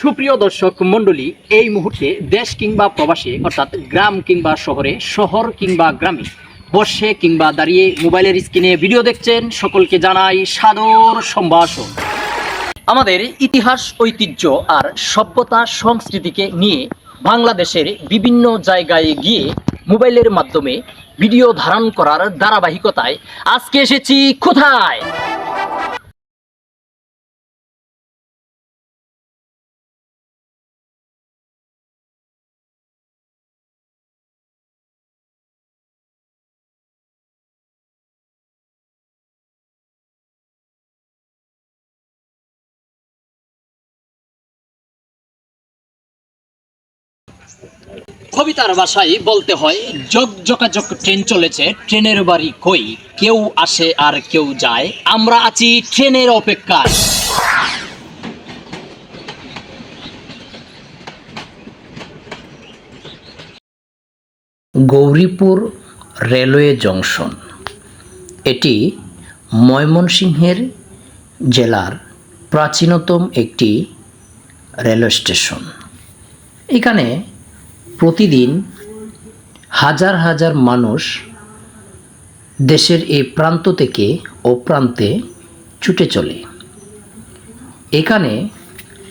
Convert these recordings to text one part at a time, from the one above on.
সুপ্রিয় দর্শক মণ্ডলী, এই মুহূর্তে দেশ কিংবা প্রবাসে, অর্থাৎ গ্রাম কিংবা শহরে, শহর কিংবা গ্রামে, বসে কিংবা দাঁড়িয়ে মোবাইলের স্ক্রিনে ভিডিও দেখছেন, সকলকে জানাই সাদর সম্ভাষণ। আমাদের ইতিহাস, ঐতিহ্য আর সভ্যতা সংস্কৃতিকে নিয়ে বাংলাদেশের বিভিন্ন জায়গায় গিয়ে মোবাইলের মাধ্যমে ভিডিও ধারণ করার ধারাবাহিকতায় আজকে এসেছি কোথায়? কবিতার ভাষায় বলতে হয়, জগ জকাজক ট্রেন চলেছে, ট্রেনের বাড়ি কই? কেউ আসে আর কেউ যায়, আমরা আছি ট্রেনের অপেক্ষায়। গৌরীপুর রেলওয়ে জংশন, এটি ময়মনসিংহের জেলার প্রাচীনতম একটি রেলওয়ে স্টেশন। এখানে প্রতিদিন হাজার হাজার মানুষ দেশের এই প্রান্ত থেকে ও প্রান্তে ছুটে চলে। এখানে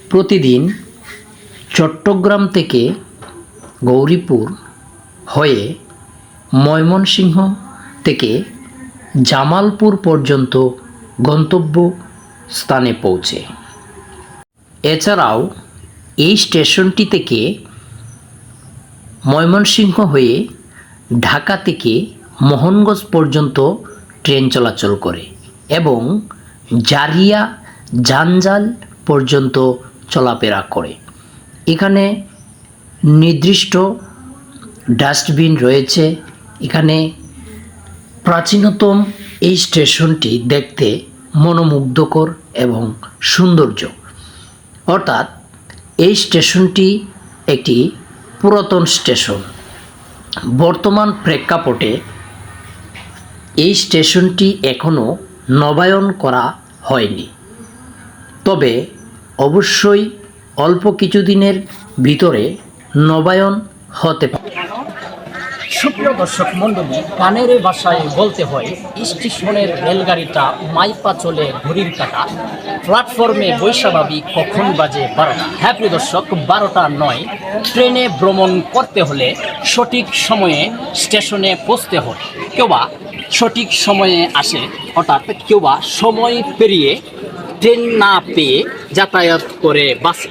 প্রতিদিন চট্টগ্রাম থেকে গৌরীপুর হয়ে ময়মনসিংহ থেকে জামালপুর পর্যন্ত গন্তব্য স্থানে পৌঁছে। এছাড়াও এই স্টেশনটি থেকে ময়মনসিংহ হয়ে ঢাকা থেকে মোহনগঞ্জ পর্যন্ত ট্রেন চলাচল করে এবং জারিয়া জাঞ্জাল পর্যন্ত চলাফেরা করে। এখানে নির্দিষ্ট ডাস্টবিন রয়েছে। এখানে প্রাচীনতম এই স্টেশনটি দেখতে মনোমুগ্ধকর এবং সৌন্দর্য। অর্থাৎ এই স্টেশনটি একটি পুরাতন স্টেশন। বর্তমান প্রেক্ষাপটে এই স্টেশনটি এখনও নবায়ন করা হয়নি। তবে অবশ্যই অল্প কিছুদিনের ভিতরে নবায়ন হতে পারে সুপ্রিয় দর্শক মণ্ডলী, কানের ভাষায় বলতে হয়, স্টেশনের রেলগাড়িটা মাইপা চলে ঘড়ির কাটা। প্ল্যাটফর্মে বৈশাভাবী কখন বাজে বারোটা। হ্যাঁ প্রিয় দর্শক, বারোটা নয়। ট্রেনে ভ্রমণ করতে হলে সঠিক সময়ে স্টেশনে পৌঁছতে হয়। কেউ বা সঠিক সময়ে আসে, অর্থাৎ কেউ বা সময় পেরিয়ে ট্রেন না পেয়ে যাতায়াত করে বাসে।